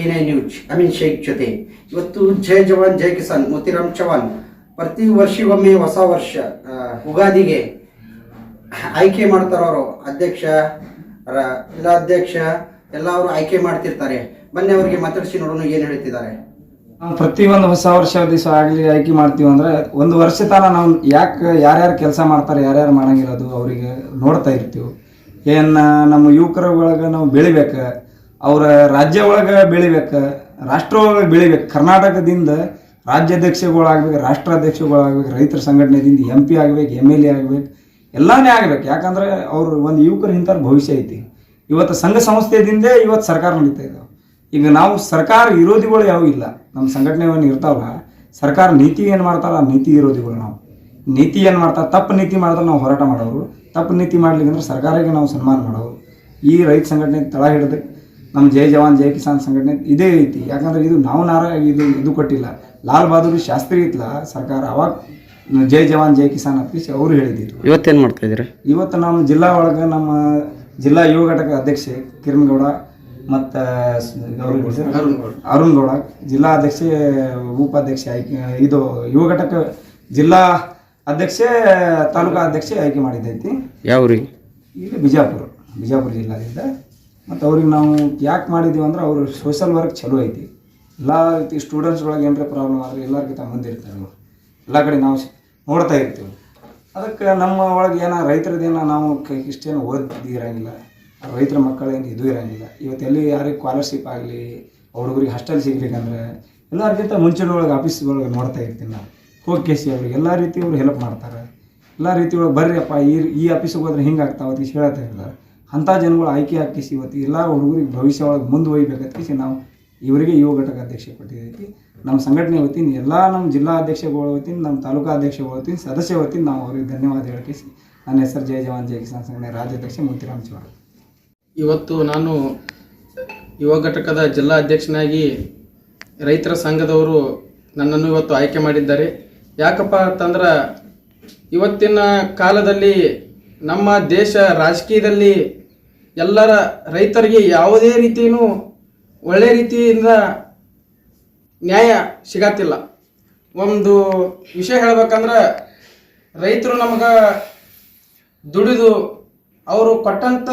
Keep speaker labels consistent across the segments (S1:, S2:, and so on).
S1: A nine news Amin Sheikh ಜೊತೆ ಇವತ್ತು ಜೈ ಜವಾನ್ ಜೈ ಕಿಸಾನ್ ಮೋತಿರಾಮ್ ಚವಾನ್ ಪ್ರತಿ ವರ್ಷಗೊಮ್ಮೆ ಹೊಸ ವರ್ಷ ಉಗಾದಿಗೆ ಆಯ್ಕೆ ಮಾಡ್ತಾರವರು ಅಧ್ಯಕ್ಷ ಜಿಲ್ಲಾಧ್ಯಕ್ಷ ಎಲ್ಲ ಅವರು ಆಯ್ಕೆ ಮಾಡ್ತಿರ್ತಾರೆ. ಬನ್ನಿ ಅವರಿಗೆ ಮಾತಾಡಿಸಿ ನೋಡೋಣ ಏನು ಹೇಳ್ತಿದ್ದಾರೆ.
S2: ಪ್ರತಿ ಒಂದು ಹೊಸ ವರ್ಷ ದಿವಸ ಆಗಲಿ ಆಯ್ಕೆ ಮಾಡ್ತೀವಿ ಅಂದ್ರೆ ಒಂದು ವರ್ಷ ತನ ನಾವು ಯಾಕೆ, ಯಾರ್ಯಾರು ಕೆಲಸ ಮಾಡ್ತಾರೆ, ಯಾರ್ಯಾರು ಮಾಡಂಗಿಲ್ಲ ಅದು ಅವರಿಗೆ ನೋಡ್ತಾ ಇರ್ತೀವಿ. ಏನು, ನಮ್ಮ ಯುವಕರ ಒಳಗೆ ನಾವು ಬೆಳಿಬೇಕು ಅವರ ರಾಜ್ಯ ಒಳಗೆ ಬೆಳಿಬೇಕು, ರಾಷ್ಟ್ರ ಒಳಗೆ ಬೆಳಿಬೇಕು, ಕರ್ನಾಟಕದಿಂದ ರಾಜ್ಯಾಧ್ಯಕ್ಷಗಳಾಗ್ಬೇಕು ರಾಷ್ಟ್ರಾಧ್ಯಕ್ಷಗಳಾಗ್ಬೇಕು ರೈತರ ಸಂಘಟನೆದಿಂದ ಎಂ ಪಿ ಆಗ್ಬೇಕು ಎಂ ಎಲ್ ಎ ಆಗ್ಬೇಕು, ಎಲ್ಲನೇ ಆಗ್ಬೇಕು. ಯಾಕಂದ್ರೆ ಅವರು ಒಂದು ಯುವಕರು ಇಂಥ ಭವಿಷ್ಯ ಐತಿ. ಇವತ್ತು ಸಂಘ ಸಂಸ್ಥೆದಿಂದ ಇವತ್ತು ಸರ್ಕಾರ ನಡೀತಾ ಇದ್ದಾವೆ ಈಗ ನಾವು ಸರ್ಕಾರ ವಿರೋಧಿಗಳು ಯಾವ ಇಲ್ಲ. ನಮ್ಮ ಸಂಘಟನೆವನ್ನ ಇರ್ತಾವಲ್ಲ ಸರ್ಕಾರ ನೀತಿ ಏನು ಮಾಡ್ತಾರ, ನೀತಿ ವಿರೋಧಿಗಳು ನಾವು. ನೀತಿ ಏನು ಮಾಡ್ತಾರೆ, ತಪ್ಪು ನೀತಿ ಮಾಡಿದ್ರೆ ನಾವು ಹೋರಾಟ ಮಾಡೋರು. ತಪ್ಪು ನೀತಿ ಮಾಡ್ಲಿಕ್ಕೆ ಅಂದ್ರೆ ಸರ್ಕಾರಕ್ಕೆ ನಾವು ಸನ್ಮಾನ ಮಾಡೋರು. ಈ ರೈತ ಸಂಘಟನೆ ತಳ ಹಿಡಿದು ನಮ್ಮ ಜೈ ಜವಾನ್ ಜೈ ಕಿಸಾನ್ ಸಂಘಟನೆ ಇದೇ ರೀತಿ. ಯಾಕಂದ್ರೆ ಇದು ನಾವು ನಾರ ಇದು ಇದು ಕೊಟ್ಟಿಲ್ಲ. ಲಾಲ್ ಬಹದ್ದೂರ್ ಶಾಸ್ತ್ರಿ ಇತ್ತಲ್ಲ ಸರ್ಕಾರ ಅವಾಗ ಜೈ ಜವಾನ್ ಜೈ ಕಿಸಾನ್ ಅಂತ ಅವರು ಹೇಳಿದ್ರು.
S1: ಇವತ್ತೇನು ಮಾಡ್ತಾ ಇದ್ದೀರಾ?
S2: ಇವತ್ತು ನಮ್ಮ ಜಿಲ್ಲಾ ಒಳಗೆ ನಮ್ಮ ಜಿಲ್ಲಾ ಯುವ ಘಟಕ ಅಧ್ಯಕ್ಷೆ ಕಿರಣ್ ಗೌಡ ಮತ್ತು ಅರುಣ್ ಗೌಡ ಜಿಲ್ಲಾ ಅಧ್ಯಕ್ಷೆ ಉಪಾಧ್ಯಕ್ಷೆ ಆಯ್ಕೆ ಇದು ಯುವ ಘಟಕ ಜಿಲ್ಲಾ ಅಧ್ಯಕ್ಷೆ ತಾಲೂಕಾ ಅಧ್ಯಕ್ಷೆ ಆಯ್ಕೆ ಮಾಡಿದ್ದೈತಿ.
S1: ಯಾವ ಊರಿಗೆ
S2: ಇಲ್ಲಿ ಬಿಜಾಪುರ ಬಿಜಾಪುರ ಜಿಲ್ಲಾದಿಂದ. ಮತ್ತು ಅವ್ರಿಗೆ ನಾವು ಯಾಕೆ ಮಾಡಿದ್ದೀವಿ ಅಂದ್ರೆ ಅವರು ಸೋಷಲ್ ವರ್ಕ್ ಚಲೋ ಐತಿ. ಎಲ್ಲ ರೀತಿ ಸ್ಟೂಡೆಂಟ್ಸ್ಗಳಿಗೆ ಏನರ ಪ್ರಾಬ್ಲಮ್ ಆದರೆ ಎಲ್ಲರಿಗಿಂತ ಮುಂದಿರ್ತಾರೆ ಅವರು. ಎಲ್ಲ ಕಡೆ ನಾವು ನೋಡ್ತಾ ಇರ್ತೀವಿ. ಅದಕ್ಕೆ ನಮ್ಮ ಒಳಗೆ ಏನೋ ರೈತರದ್ದೇನೋ ನಾವು ಕ- ಇಷ್ಟೇನು ಓದಿ ಇರಂಗಿಲ್ಲ. ರೈತರ ಮಕ್ಕಳೇನು ಇದು ಇರೋಂಗಿಲ್ಲ. ಇವತ್ತು ಎಲ್ಲಿ ಯಾರಿಗೆ ಸ್ಕಾಲರ್ಶಿಪ್ ಆಗಲಿ ಹುಡುಗರಿಗೆ ಹಾಸ್ಟೆಲ್ ಸಿಗ್ಬೇಕಂದ್ರೆ ಎಲ್ಲರಿಗಿಂತ ಮುಂಚಿನ ಒಳಗೆ ನೋಡ್ತಾ ಇರ್ತೀನಿ ನಾನು. ಹೋಗಿ ಸಿ ಅವ್ರಿಗೆ ಎಲ್ಲ ರೀತಿ ಅವ್ರು ಹೆಲ್ಪ್ ಮಾಡ್ತಾರೆ. ಎಲ್ಲ ರೀತಿ ಒಳಗೆ ಬರ್ರಿಯಪ್ಪ ಈ ಈ ಆಫೀಸಿಗೆ ಹೋದ್ರೆ ಹಿಂಗೆ ಆಗ್ತಾವತ್ತು ಹೇಳ್ತಾ ಇರ್ತಾರೆ ಅಂಥ ಜನಗಳು ಆಯ್ಕೆ ಹಾಕಿಸಿ ಇವತ್ತು ಎಲ್ಲ ಹುಡುಗರಿಗೆ ಭವಿಷ್ಯ ಒಳಗೆ ಮುಂದೆ ಒಯ್ಬೇಕಂತ ನಾವು ಇವರಿಗೆ ಯುವ ಘಟಕ ಅಧ್ಯಕ್ಷ ಕೊಟ್ಟಿದ್ದೈತಿ ನಮ್ಮ ಸಂಘಟನೆ ವತಿಯಿಂದ ಎಲ್ಲ ನಮ್ಮ ಜಿಲ್ಲಾ ಅಧ್ಯಕ್ಷಗಳ ವತಿಯಿಂದ, ನಮ್ಮ ತಾಲೂಕಾ ಅಧ್ಯಕ್ಷಗಳ ವತಿಯಿಂದ, ಸದಸ್ಯ ವತಿಯಿಂದ ನಾವು ಅವರಿಗೆ ಧನ್ಯವಾದ ಹೇಳ್ಕೇಸಿ. ನನ್ನ ಹೆಸರು ಜಯ ಜವಾನ್ ಜಯ ಕಿಸಾನ್ ಸಂಘಟನೆ ರಾಜ್ಯಾಧ್ಯಕ್ಷ ಮೋತಿರಾಮ್ ಚೌಹಾಣ್
S3: ಇವತ್ತು ನಾನು ಯುವ ಘಟಕದ ಜಿಲ್ಲಾ ಅಧ್ಯಕ್ಷನಾಗಿ ರೈತರ ಸಂಘದವರು ನನ್ನನ್ನು ಇವತ್ತು ಆಯ್ಕೆ ಮಾಡಿದ್ದಾರೆ. ಯಾಕಪ್ಪ ಅಂತಂದ್ರೆ ಇವತ್ತಿನ ಕಾಲದಲ್ಲಿ ನಮ್ಮ ದೇಶ ರಾಜಕೀಯದಲ್ಲಿ ಎಲ್ಲರ ರೈತರಿಗೆ ಯಾವುದೇ ರೀತಿಯೂ ಒಳ್ಳೆ ರೀತಿಯಿಂದ ನ್ಯಾಯ ಸಿಗತ್ತಿಲ್ಲ. ಒಂದು ವಿಷಯ ಹೇಳ್ಬೇಕಂದ್ರೆ ರೈತರು ನಮಗೆ ದುಡಿದು ಅವರು ಕೊಟ್ಟಂಥ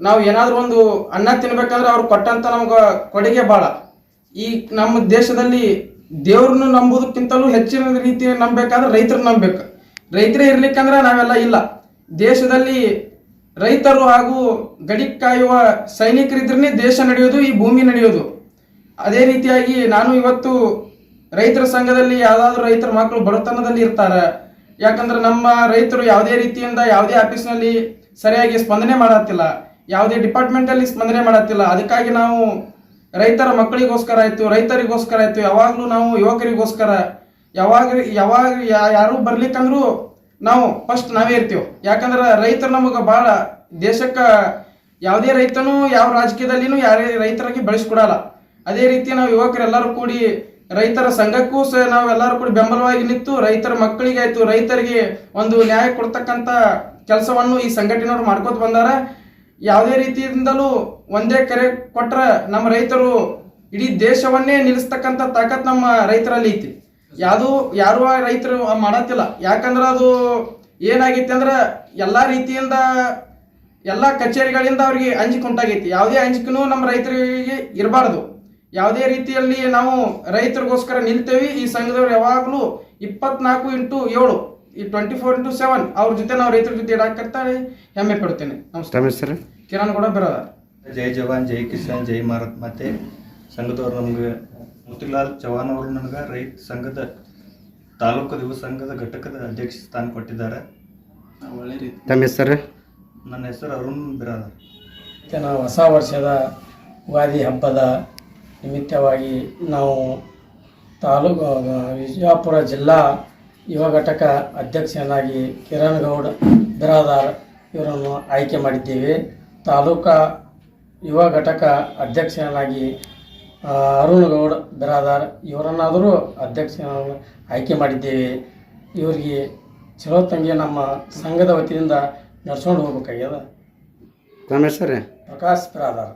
S3: ನಾವು ಏನಾದರೂ ಒಂದು ಅನ್ನ ತಿನ್ಬೇಕಂದ್ರೆ ಅವ್ರು ಕೊಟ್ಟಂತ ನಮ್ಗೆ ಕೊಡುಗೆ ಭಾಳ ಈ ನಮ್ಮ ದೇಶದಲ್ಲಿ ದೇವ್ರನ್ನ ನಂಬುದಕ್ಕಿಂತಲೂ ಹೆಚ್ಚಿನ ರೀತಿ ನಂಬಬೇಕಾದ್ರೆ ರೈತರು ನಂಬಬೇಕು. ರೈತರೇ ಇರ್ಲಿಕ್ಕಂದ್ರೆ ನಾವೆಲ್ಲ ಇಲ್ಲ. ದೇಶದಲ್ಲಿ ರೈತರು ಹಾಗೂ ಗಡಿ ಕಾಯುವ ಸೈನಿಕರಿದ್ರೇ ದೇಶ ನಡೆಯೋದು, ಈ ಭೂಮಿ ನಡೆಯೋದು. ಅದೇ ರೀತಿಯಾಗಿ ನಾನು ಇವತ್ತು ರೈತರ ಸಂಘದಲ್ಲಿ ಯಾವ್ದಾದ್ರು ರೈತರ ಮಕ್ಕಳು ಬಡತನದಲ್ಲಿ ಇರ್ತಾರೆ. ಯಾಕಂದ್ರೆ ನಮ್ಮ ರೈತರು ಯಾವುದೇ ರೀತಿಯಿಂದ ಯಾವುದೇ ಆಫೀಸ್ನಲ್ಲಿ ಸರಿಯಾಗಿ ಸ್ಪಂದನೆ ಮಾಡತ್ತಿಲ್ಲ. ಯಾವುದೇ ಡಿಪಾರ್ಟ್ಮೆಂಟಲ್ಲಿ ಸ್ಪಂದನೆ ಮಾಡತ್ತಿಲ್ಲ. ಅದಕ್ಕಾಗಿ ನಾವು ರೈತರ ಮಕ್ಕಳಿಗೋಸ್ಕರ ಆಯ್ತು, ರೈತರಿಗೋಸ್ಕರ ಆಯ್ತು, ಯಾವಾಗಲೂ ನಾವು ಯುವಕರಿಗೋಸ್ಕರ. ಯಾವಾಗ ಯಾವಾಗ ಯಾರು ಬರ್ಲಿಕ್ಕಂದ್ರೂ ನಾವು ಫಸ್ಟ್ ನಾವೇ ಇರ್ತೀವಿ. ಯಾಕಂದ್ರೆ ರೈತರು ನಮಗೆ ಭಾಳ ದೇಶಕ್ಕೆ ಯಾವುದೇ ರೈತನೂ ಯಾವ ರಾಜಕೀಯದಲ್ಲಿನೂ ಯಾರೇ ರೈತರಾಗಿ ಬೆಳೆಸ್ಕೊಡಲ್ಲ. ಅದೇ ರೀತಿ ನಾವು ಯುವಕರೆಲ್ಲರೂ ಕೂಡಿ ರೈತರ ಸಂಘಕ್ಕೂ ಸಹ ನಾವೆಲ್ಲರೂ ಕೂಡಿ ಬೆಂಬಲವಾಗಿ ನಿಂತು ರೈತರ ಮಕ್ಕಳಿಗೆ ಆಯಿತು, ರೈತರಿಗೆ ಒಂದು ನ್ಯಾಯ ಕೊಡ್ತಕ್ಕಂಥ ಕೆಲಸವನ್ನು ಈ ಸಂಘಟನೆಯವರು ಮಾಡ್ಕೋತ ಬಂದಾರ. ಯಾವುದೇ ರೀತಿಯಿಂದಲೂ ಒಂದೇ ಕರೆ ಕೊಟ್ರ ನಮ್ಮ ರೈತರು ಇಡೀ ದೇಶವನ್ನೇ ನಿಲ್ಲಿಸ್ತಕ್ಕಂಥ ತಾಕತ್ ನಮ್ಮ ರೈತರಲ್ಲಿ ಐತಿ. ಯಾವುದು ಯಾರು ರೈತರು ಮಾಡತ್ತಿಲ್ಲ. ಯಾಕಂದ್ರೆ ಅದು ಏನಾಗಿತ್ತು ಅಂದ್ರೆ ಎಲ್ಲಾ ರೀತಿಯಿಂದ ಎಲ್ಲ ಕಚೇರಿಗಳಿಂದ ಅವ್ರಿಗೆ ಅಂಜಿಕೆ ಉಂಟಾಗೈತಿ ಯಾವುದೇ ಅಂಜಿಕೆನೂ ನಮ್ಮ ರೈತರಿಗೆ ಇರಬಾರ್ದು. ಯಾವುದೇ ರೀತಿಯಲ್ಲಿ ನಾವು ರೈತರಿಗೋಸ್ಕರ ನಿಲ್ತೇವೆ ಈ ಸಂಘದವ್ರು ಯಾವಾಗಲೂ ಇಪ್ಪತ್ನಾಲ್ಕು ಇಂಟು ಏಳು ಈ ಟ್ವೆಂಟಿ ಫೋರ್ ಇಂಟು ಸೆವೆನ್ ಅವ್ರ ಜೊತೆ ನಾವು ರೈತರ ಜೊತೆ ಇಡಾಕಂತ ಹೆಮ್ಮೆ ಪಡ್ತೇನೆ. ನಮಸ್ಕಾರ. ಕಿರಣ್ ಕೂಡ ಬರೋದ
S4: ಜೈ ಜವಾನ್ ಜೈ ಕಿಸಾನ್ ಜೈ ಮಾರತ್. ಮತ್ತೆ ಸಂಘದವ್ರು ನಮ್ಗೆ ಮೋತಿಲಾಲ್ ಚವಾನ್ ಅವರು ನನಗೆ ರೈತ ಸಂಘದ ತಾಲೂಕು ಯುವ ಸಂಘದ ಘಟಕದ ಅಧ್ಯಕ್ಷ ಸ್ಥಾನ ಕೊಟ್ಟಿದ್ದಾರೆ.
S3: ಒಳ್ಳೆ ರೀತಿ
S1: ತಮ್ಮ ಹೆಸರು?
S4: ನನ್ನ ಹೆಸರು ಅರುಣ್ ಬಿರಾದ
S5: ಮತ್ತು ನಾವು ಹೊಸ ವರ್ಷದ ಯುಗಾದಿ ಹಬ್ಬದ ನಿಮಿತ್ತವಾಗಿ ನಾವು ತಾಲೂಕು ವಿಜಯಪುರ ಜಿಲ್ಲಾ ಯುವ ಘಟಕ ಅಧ್ಯಕ್ಷನಾಗಿ ಕಿರಣ್ ಗೌಡ ಬಿರಾದಾರ್ ಇವರನ್ನು ಆಯ್ಕೆ ಮಾಡಿದ್ದೇವೆ. ತಾಲೂಕಾ ಯುವ ಘಟಕ ಅಧ್ಯಕ್ಷನಾಗಿ ಅರುಣ್ ಗೌಡ್ ಬಿರಾದಾರ್ ಇವರನ್ನಾದರೂ ಅಧ್ಯಕ್ಷ ಆಯ್ಕೆ ಮಾಡಿದ್ದೇವೆ. ಇವರಿಗೆ ಚಲೋ ತಂಗಿ ನಮ್ಮ ಸಂಘದ ವತಿಯಿಂದ ನಡ್ಸ್ಕೊಂಡು ಹೋಗ್ಬೇಕಾಗ್ಯದ.
S1: ನಮ್ಮ ಹೆಸರು
S5: ಪ್ರಕಾಶ್ ಬಿರಾದಾರ್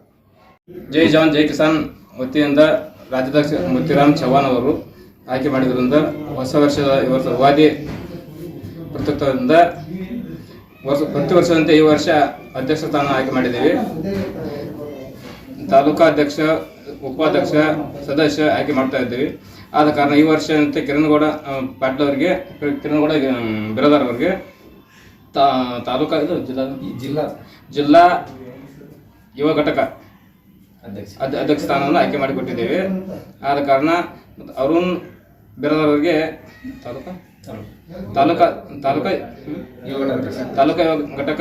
S6: ಜೈ ಜವಾನ್ ಜೈ ಕಿಸಾನ್ ವತಿಯಿಂದ ರಾಜ್ಯಾಧ್ಯಕ್ಷ ಮುತ್ತಿರಾಮ್ ಚವ್ಹಾಣ್ ಅವರು ಆಯ್ಕೆ ಮಾಡಿದ್ರಿಂದ ಹೊಸ ವರ್ಷದ ಇವರ ವಾದಿ ಉಗಾದಿ ಪ್ರಯುಕ್ತದಿಂದ ವರ್ಷ ಪ್ರತಿ ವರ್ಷದಂತೆ ಈ ವರ್ಷ ಅಧ್ಯಕ್ಷ ಸ್ಥಾನ ಆಯ್ಕೆ ಮಾಡಿದ್ದೀವಿ. ತಾಲೂಕಾ ಅಧ್ಯಕ್ಷ ಉಪಾಧ್ಯಕ್ಷ ಸದಸ್ಯ ಆಯ್ಕೆ ಮಾಡ್ತಾ ಇದ್ದೀವಿ. ಆದ ಕಾರಣ ಈ ವರ್ಷ ಅಂತ ಕಿರಣಗೌಡ ಪಾಟೀಲ್ ಅವರಿಗೆ ಕಿರಣಗೌಡ ಬಿರದಾರ್ ಅವರಿಗೆ ತಾ ತಾಲೂಕಾ ಇದು ಜಿಲ್ಲಾ?
S2: ಜಿಲ್ಲಾ.
S6: ಜಿಲ್ಲಾ ಯುವ ಘಟಕ ಅಧ್ಯ- ಅಧ್ಯಕ್ಷ ಸ್ಥಾನವನ್ನು ಆಯ್ಕೆ ಮಾಡಿಕೊಟ್ಟಿದ್ದೇವೆ. ಆದ ಕಾರಣ ಅರುಣ್ ಬಿರದಾರ್ ಅವರಿಗೆ ತಾಲೂಕಾ. ತಾಲೂಕಾ ತಾಲೂಕಾ ತಾಲೂಕಾ ಯುವ ಘಟಕ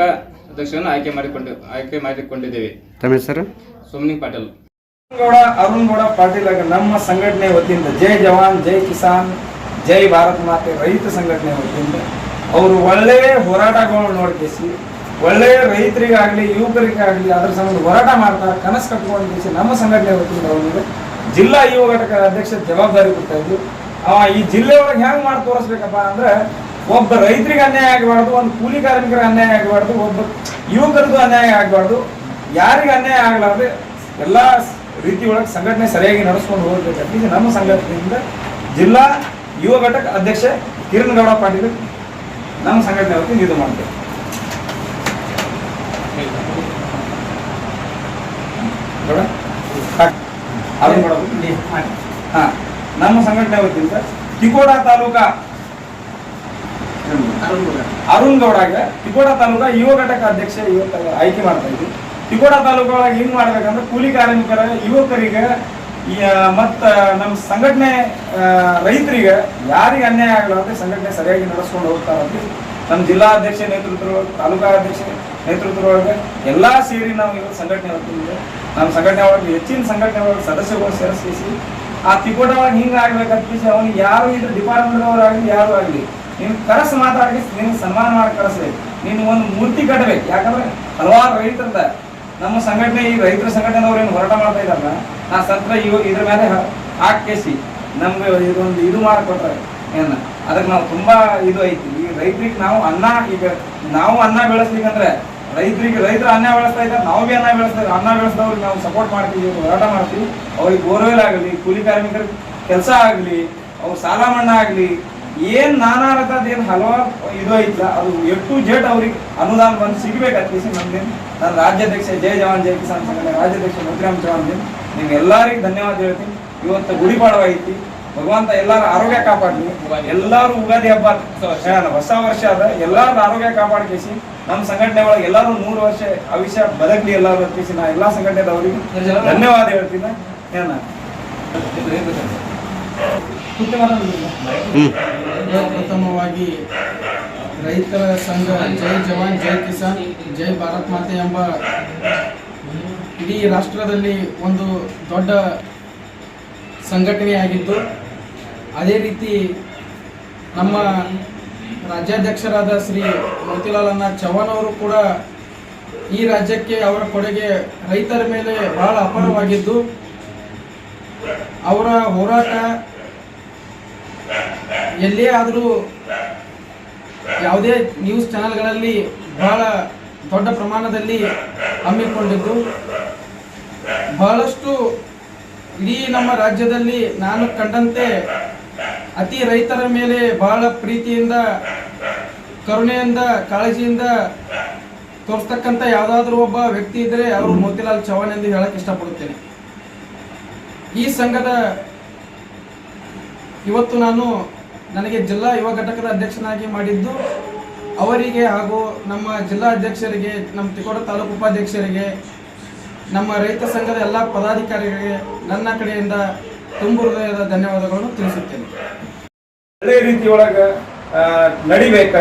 S6: ಅಧ್ಯಕ್ಷರನ್ನು ಆಯ್ಕೆ ಮಾಡಿಕೊಂಡು ಆಯ್ಕೆ ಮಾಡಿಕೊಂಡಿದ್ದೇವೆ.
S1: ತಮ್ಮ ಹೆಸರು?
S6: ಸೋಮನಿ ಪಾಟೀಲ್.
S2: ಗೌಡ, ಅರುಣ್ ಗೌಡ ಪಾಟೀಲ್ ನಮ್ಮ ಸಂಘಟನೆ ವತಿಯಿಂದ ಜೈ ಜವಾನ್, ಜೈ ಕಿಸಾನ್, ಜೈ ಭಾರತ್ ಮಾತೆ ರೈತ ಸಂಘಟನೆ ವತಿಯಿಂದ ಅವರು ಒಳ್ಳೆಯ ಹೋರಾಟಗಳು ನೋಡ್ಕೇಸಿ ಒಳ್ಳೆಯ ರೈತರಿಗಾಗಲಿ, ಯುವಕರಿಗಾಗಲಿ ಅದ್ರ ಸಂಬಂಧ ಹೋರಾಟ ಮಾಡ್ತಾರೆ ಕನಸು ಕಟ್ಕೊಂಡು ಕೇಸಿ ನಮ್ಮ ಸಂಘಟನೆ ವತಿಯಿಂದ ಅವನಿಗೆ ಜಿಲ್ಲಾ ಯುವ ಘಟಕದ ಅಧ್ಯಕ್ಷ ಜವಾಬ್ದಾರಿ ಕೊಡ್ತಾ ಇದ್ವಿ ಅವ ಈ ಜಿಲ್ಲೆ ಒಳಗೆ ಹೆಂಗ್ ಮಾಡಿ ತೋರಿಸ್ಬೇಕಪ್ಪ ಅಂದ್ರೆ ಒಬ್ಬ ರೈತರಿಗೆ ಅನ್ಯಾಯ ಆಗಬಾರ್ದು, ಒಂದು ಕೂಲಿ ಕಾರ್ಮಿಕರ ಅನ್ಯಾಯ ಆಗಬಾರ್ದು, ಒಬ್ಬ ಯುವಕರದ್ದು ಅನ್ಯಾಯ ಆಗಬಾರ್ದು, ಯಾರಿಗೆ ಅನ್ಯಾಯ ಆಗಲಾರ್ದೆ ಎಲ್ಲ ರೀತಿ ಒಳಗೆ ಸಂಘಟನೆ ಸರಿಯಾಗಿ ನಡೆಸ್ಕೊಂಡು ಹೋಗಬೇಕು ಇದು ನಮ್ಮ ಸಂಘಟನೆಯಿಂದ ಜಿಲ್ಲಾ ಯುವ ಘಟಕ ಅಧ್ಯಕ್ಷ ಕಿರಣ್ ಗೌಡ ಪಾಟೀಲ್ ನಮ್ಮ ಸಂಘಟನೆ ವತಿಯಿಂದ ಇದು ಮಾಡ್ತೇವೆ ಹಾ. ನಮ್ಮ ಸಂಘಟನೆ ವತಿಯಿಂದ ತಿಕೋಡ ತಾಲೂಕಾ ಅರುಣ್ ಗೌಡಗೆ ತಿಕೋಡ ತಾಲೂಕಾ ಯುವ ಘಟಕ ಅಧ್ಯಕ್ಷ ಇವತ್ತು ಆಯ್ಕೆ ಮಾಡ್ತಾ ಇದ್ವಿ ತಾಲೂಕು ಒಳಗೆ ಹಿಂಗ್ ಮಾಡ್ಬೇಕಂದ್ರೆ ಕೂಲಿ ಕಾರ್ಮಿಕರ, ಯುವಕರಿಗೆ ಮತ್ತು ನಮ್ಮ ಸಂಘಟನೆ ರೈತರಿಗೆ ಯಾರಿಗೆ ಅನ್ಯಾಯ ಆಗಲಾರ್ದೆ ಸಂಘಟನೆ ಸರಿಯಾಗಿ ನಡೆಸ್ಕೊಂಡು ಹೋಗ್ತಾರಂತೆ ನಮ್ಮ ಜಿಲ್ಲಾಧ್ಯಕ್ಷ ನೇತೃತ್ವ, ತಾಲೂಕಾ ಅಧ್ಯಕ್ಷ ನೇತೃತ್ವದೊಳಗೆ ಎಲ್ಲಾ ಸೇರಿ ನಾವು ಇವತ್ತು ಸಂಘಟನೆ ಹೊತ್ತಿದ್ದೀವಿ ನಮ್ಮ ಸಂಘಟನೆ ಒಳಗೆ ಹೆಚ್ಚಿನ ಸಂಘಟನೆ ಒಳಗೆ ಸದಸ್ಯಗಳು ಸೇರಿಸಿ ಆ ತಿಕೋಟ ಒಳಗೆ ಹಿಂಗೆ ಆಗ್ಬೇಕಂತ ಅವನಿಗೆ ಯಾರು ಇದ್ರ ಡಿಪಾರ್ಟ್ಮೆಂಟ್ದವರಾಗಲಿ ಯಾರು ಆಗಲಿ, ನೀನು ಕರೆಸ್ ಮಾತಾಡಿ ನಿಮ್ಗೆ ಸನ್ಮಾನ ಮಾಡಿ ಕರೆಸ್ಬೇಕು. ನೀನು ಒಂದು ಮೂರ್ತಿ ಕಟ್ಟಬೇಕು ಯಾಕಂದ್ರೆ ಹಲವಾರು ರೈತರದ ನಮ್ಮ ಸಂಘಟನೆ ಈ ರೈತರ ಸಂಘಟನೆ ಏನು ಹೋರಾಟ ಮಾಡ್ತಾ ಇದ್ದಾರಲ್ಲ ನಾ ಸತ್ರ ಇದ್ರ ಮೇಲೆ ಹಾಕಿಸಿ ನಮ್ಗೆ ಇದೊಂದು ಇದು ಮಾಡಿಕೊಟ್ರೆ ಏನ ಅದಕ್ಕೆ ನಾವು ತುಂಬಾ ಇದು ಐತಿ. ಈ ರೈತರಿಗೆ ನಾವು ಅನ್ನ ಈಗ ನಾವು ಅನ್ನ ಬೆಳೆಸ್ಲಿಕ್ಕಂದ್ರೆ ರೈತರಿಗೆ ರೈತರು ಅನ್ನ ಬೆಳೆಸ್ತಾ ಇದ್ದಾರೆ, ನಾವು ಅನ್ನ ಬೆಳೆಸ್ತಾ ಇದ್ದಾರೆ ಅನ್ನ ಬೆಳೆಸಿದವ್ರಿಗೆ ನಾವು ಸಪೋರ್ಟ್ ಮಾಡ್ತೀವಿ ಹೋರಾಟ ಮಾಡ್ತೀವಿ. ಅವ್ರಿಗೆ ಬೋರ್ವೆಲ್ ಆಗಲಿ, ಕೂಲಿ ಕಾರ್ಮಿಕರಿಗೆ ಕೆಲಸ ಆಗಲಿ, ಅವ್ರ ಸಾಲ ಮನ್ನಾ ಆಗಲಿ ಏನ್ ನಾನಾ ರಥದ ಏನ್ ಹಲವಾರು ಇದು ಐತಲ್ಲ ಅದು ಎ ಟು ಜೆಡ್ ಅವ್ರಿಗೆ ಅನುದಾನ ಬಂದು ಸಿಗ್ಬೇಕು ಅತ್ಲೀಸಿ ನಮ್ಗೆ ನಾನು ರಾಜ್ಯಾಧ್ಯಕ್ಷ ಜಯ ಜವಾನ್ ಜಯ ಕಿಸಾನ್ ಸಂಘಟನೆ ರಾಜ್ಯಾಧ್ಯಕ್ಷ ಮುದ್ರಾಮ್ ಚವಾನ್ ನಿಮ್ಗೆ ಎಲ್ಲರಿಗೂ ಧನ್ಯವಾದ ಹೇಳ್ತೀನಿ. ಇವತ್ತು ಗುಡಿಪಾಡವ ಐತಿ, ಭಗವಂತ ಎಲ್ಲಾರ ಆರೋಗ್ಯ ಕಾಪಾಡ್ಲಿ. ಎಲ್ಲಾರು ಉಗಾದಿ ಹಬ್ಬ ಹೊಸ ವರ್ಷ ಅದ ಎಲ್ಲಾರ ಆರೋಗ್ಯ ಕಾಪಾಡ್ಕೇಸಿ. ನಮ್ಮ ಸಂಘಟನೆ ಒಳಗೆ ಎಲ್ಲಾರು ಮೂರು ವರ್ಷ ಅವಿಷ್ಯ ಬದಕ್ಲಿ ಎಲ್ಲಾರು ಹತ್ತಿಸಿ ನಾ ಎಲ್ಲಾ ಸಂಘಟನೆದವ್ರಿಗೆ ಧನ್ಯವಾದ ಹೇಳ್ತೀನಿ. ಏನ?
S3: ಪ್ರಥಮವಾಗಿ ರೈತರ ಸಂಘ ಜೈ ಜವಾನ್, ಜೈ ಕಿಸಾನ್, ಜೈ ಭಾರತ್ ಮಾತೆ ಎಂಬ ಇಡೀ ರಾಷ್ಟ್ರದಲ್ಲಿ ಒಂದು ದೊಡ್ಡ ಸಂಘಟನೆಯಾಗಿದ್ದು, ಅದೇ ರೀತಿ ನಮ್ಮ ರಾಜ್ಯಾಧ್ಯಕ್ಷರಾದ ಶ್ರೀ ಮೋತಿಲಾಲ್ ಅನ್ನ ಅವರು ಕೂಡ ಈ ರಾಜ್ಯಕ್ಕೆ ಅವರ ಕೊಡುಗೆ ರೈತರ ಮೇಲೆ ಬಹಳ ಅಪಾರವಾಗಿದ್ದು, ಅವರ ಹೋರಾಟ ಎಲ್ಲೇ ಆದರೂ ಯಾವುದೇ ನ್ಯೂಸ್ ಚಾನೆಲ್ಗಳಲ್ಲಿ ಬಹಳ ದೊಡ್ಡ ಪ್ರಮಾಣದಲ್ಲಿ ಹಮ್ಮಿಕೊಂಡಿದ್ದು. ಬಹಳಷ್ಟು ಇಡೀ ನಮ್ಮ ರಾಜ್ಯದಲ್ಲಿ ನಾನು ಕಂಡಂತೆ ಅತಿ ರೈತರ ಮೇಲೆ ಬಹಳ ಪ್ರೀತಿಯಿಂದ, ಕರುಣೆಯಿಂದ, ಕಾಳಜಿಯಿಂದ ತೋರಿಸ್ತಕ್ಕಂಥ ಯಾವುದಾದ್ರೂ ಒಬ್ಬ ವ್ಯಕ್ತಿ ಇದ್ದರೆ ಅವರು ಮೋತಿಲಾಲ್ ಚೌಹಾಣ್ ಎಂದು ಹೇಳಕ್ಕೆ ಇಷ್ಟಪಡುತ್ತೇನೆ. ಈ ಸಂಘದ ಇವತ್ತು ನಾನು ನನಗೆ ಜಿಲ್ಲಾ ಯುವ ಘಟಕದ ಅಧ್ಯಕ್ಷನಾಗಿ ಮಾಡಿದ್ದು ಅವರಿಗೆ ಹಾಗೂ ನಮ್ಮ ಜಿಲ್ಲಾ ಅಧ್ಯಕ್ಷರಿಗೆ ನಮ್ಮ ತಿಕೋಟ ತಾಲೂಕು ಉಪಾಧ್ಯಕ್ಷರಿಗೆ ನಮ್ಮ ರೈತ ಸಂಘದ ಎಲ್ಲ ಪದಾಧಿಕಾರಿಗಳಿಗೆ ನನ್ನ ಕಡೆಯಿಂದ ತುಂಬು ಹೃದಯದ ಧನ್ಯವಾದಗಳನ್ನು ತಿಳಿಸುತ್ತೇನೆ.
S2: ಒಳ್ಳೆಯ ರೀತಿ ಒಳಗ ಆ, ನಡಿಬೇಕ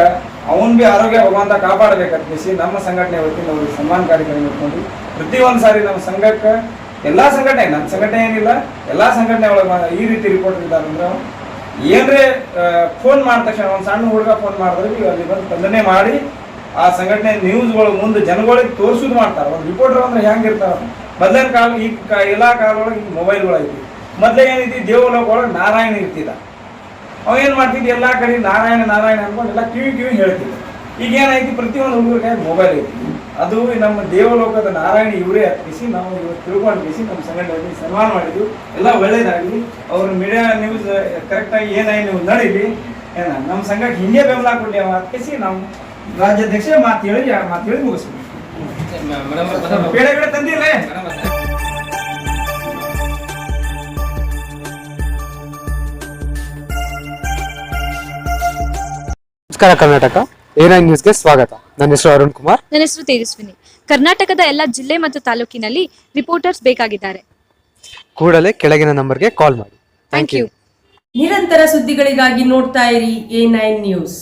S2: ಅವನ್ ಬಿ ಆರೋಗ್ಯ ಭಗವಂತ ಕಾಪಾಡಬೇಕಂತ ಕೇಸಿ ನಮ್ಮ ಸಂಘಟನೆ ವತಿಯಿಂದ ಅವ್ರಿಗೆ ಸನ್ಮಾನ ಕಾರ್ಯಕ್ರಮ ಇಟ್ಕೊಂಡು ಪ್ರತಿಯೊಂದು ಸಾರಿ ನಮ್ಮ ಸಂಘಕ್ಕೆ ಎಲ್ಲಾ ಸಂಘಟನೆ ನಮ್ಮ ಸಂಘಟನೆ ಏನಿಲ್ಲ ಎಲ್ಲಾ ಸಂಘಟನೆ ಒಳಗೆ ಈ ರೀತಿ ರಿಪೋರ್ಟ್ ಇದ್ದಾರೆ ಅಂದ್ರೆ ಏನ್ರೆ ಫೋನ್ ಮಾಡಿದ ತಕ್ಷಣ, ಒಂದು ಸಣ್ಣ ಹುಡುಗ ಫೋನ್ ಮಾಡಿದ್ರೆ ಈಗ ಅಲ್ಲಿ ಬಂದು ಖಂಡನೆ ಮಾಡಿ, ಆ ಸಂಘಟನೆ ನ್ಯೂಸ್ಗಳು ಮುಂದೆ ಜನಗಳಿಗೆ ತೋರಿಸೋದು ಮಾಡ್ತಾರೆ. ಒಂದು ರಿಪೋರ್ಟರ್ ಅಂದ್ರೆ ಹೆಂಗಿರ್ತಾರ. ಮೊದಲಿನ ಕಾಲ, ಈ ಎಲ್ಲಾ ಕಾಲ ಒಳಗೆ ಈ ಮೊಬೈಲ್ಗಳು ಐತಿ ಮೊದಲೇ ಏನೈತಿ ದೇವಲೋಕ ನಾರಾಯಣ ಇರ್ತಿದ್ದ. ಅವ ಏನ್ ಮಾಡ್ತಿದ್ದ? ಎಲ್ಲ ಕಡೆ ನಾರಾಯಣ ನಾರಾಯಣ ಅನ್ಕೊಂಡು ಎಲ್ಲ ಕಿವಿ ಕಿವಿ ಹೇಳ್ತಿದ್ದ. ಈಗ ಏನಾಯ್ತು? ಪ್ರತಿಯೊಂದು ಕೈ ಮೊಬೈಲ್ ಐತಿ. ಅದು ನಮ್ಮ ದೇವಲೋಕದ ನಾರಾಯಣ ಇವರೇ ಅರ್ಪಿಸಿ, ನಾವು ಇವತ್ತು ತಿಳ್ಕೊಂಡಿಸಿ ನಮ್ಮ ಸಂಘಟನೆ ಸನ್ಮಾನ ಮಾಡಿದ್ವಿ. ಎಲ್ಲ ಒಳ್ಳೇದಾಗಲಿ. ಅವ್ರ ಮೀಡಿಯಾ ನ್ಯೂಸ್ ಕರೆಕ್ಟಾಗಿ ಏನಾಗಿ ನೀವು ನಡೀಲಿ ಏನ, ನಮ್ಮ ಸಂಘಕ್ಕೆ ಹಿಂಗೆ ಬೆಂಬಲ ಕೊಡಿ ಅರ್ಪಿಸಿ, ನಾವು ರಾಜ್ಯಾಧ್ಯಕ್ಷ ಮಾತು ಹೇಳಿ ಮಾತು ಹೇಳಿ ಮುಗಿಸ್ಬೇಕು. ಬೇಡ ತಂದಿಲ್ಲ
S7: ನಮಸ್ಕಾರ ಕರ್ನಾಟಕ. ಎ ನೈನ್ ನ್ಯೂಸ್ಗೆ ಸ್ವಾಗತ. ನನ್ನ ಹೆಸರು ಅರುಣ್ ಕುಮಾರ್.
S8: ನನ್ನ ಹೆಸರು ತೇಜಸ್ವಿನಿ. ಕರ್ನಾಟಕದ ಎಲ್ಲ ಜಿಲ್ಲೆ ಮತ್ತು ತಾಲೂಕಿನಲ್ಲಿ ರಿಪೋರ್ಟರ್ಸ್ ಬೇಕಾಗಿದ್ದಾರೆ.
S7: ಕೂಡಲೇ ಕೆಳಗಿನ ನಂಬರ್ಗೆ ಕಾಲ್ ಮಾಡಿ.
S8: ಥ್ಯಾಂಕ್ ಯು
S9: ನಿರಂತರ ಸುದ್ದಿಗಳಿಗಾಗಿ ನೋಡ್ತಾ ಇರಿ ಎ ನೈನ್ ನ್ಯೂಸ್